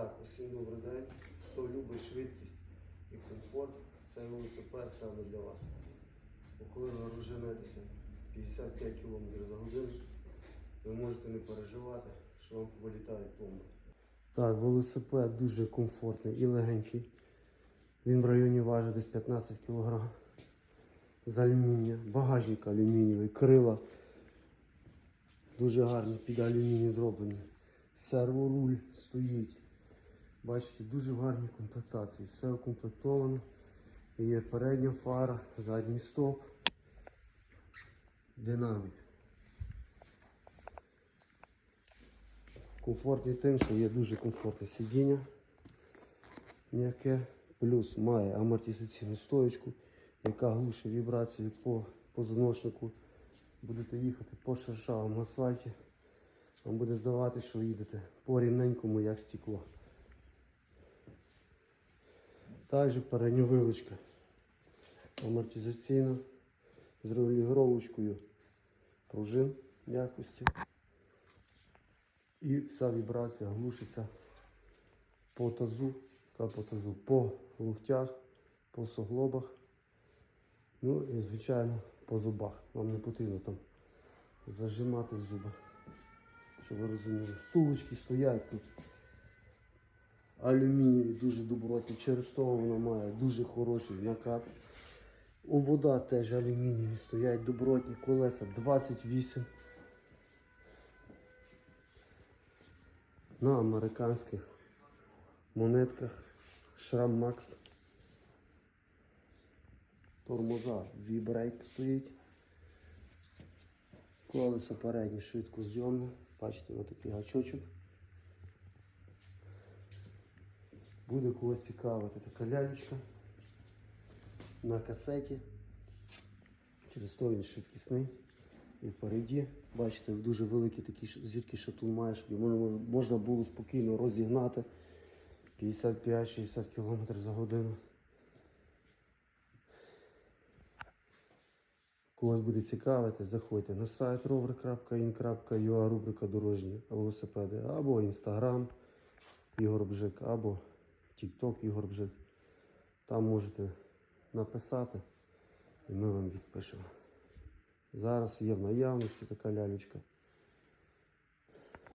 Так, усім добрий день. Хто любить швидкість і комфорт, цей велосипед саме для вас. Бо коли ви розженетеся 55 км за годину, ви можете не переживати, що вам вилітають пломби. Так, велосипед дуже комфортний і легенький. Він в районі важить десь 15 кг. З алюмінія, багажник алюмінієвий, крила дуже гарні під алюміній зроблені. Серворуль стоїть. Бачите, дуже в гарній комплектації. Все укомплектовано. Є передня фара, задній стоп, динамік. Комфортний тим, що є дуже комфортне сидіння м'яке, плюс має амортизаційну стоєчку, яка глушить вібрації по позвоночнику. Будете їхати по шершавому асфальті, вам буде здавати, що їдете по рівненькому, як стекло. Також передня вилочка амортизаційна з регулювачкою пружин м'якості. І вся вібрація глушиться по тазу, та по тазу, по луктях, по суглобах. Ну і звичайно по зубах. Вам не потрібно там зажимати зуби. Щоб ви розуміли. Втулочки стоять тут. Алюмінієві дуже добротні. Через то вона має дуже хороший накат. У вода теж алюмінієві стоять добротні колеса 28. На американських монетках Шрам Макс. Тормоза V-брейк стоїть. Колесо переднє швидкозйомне. Бачите, ось такий гачочок. Буде когось цікавити така лялечка на касеті. Через то він швидкісний. І впереді, бачите, дуже великий такий ш- зірки шатун має, щоб можна- було спокійно розігнати 55-60 км за годину. Когось буде цікавити, заходьте на сайт rover.in.ua, рубрика дорожні велосипеди, або Instagram Ігор Бжик, або TikTok Ігор Бжик. Там можете написати і ми вам відпишемо. Зараз є в наявності така лялечка.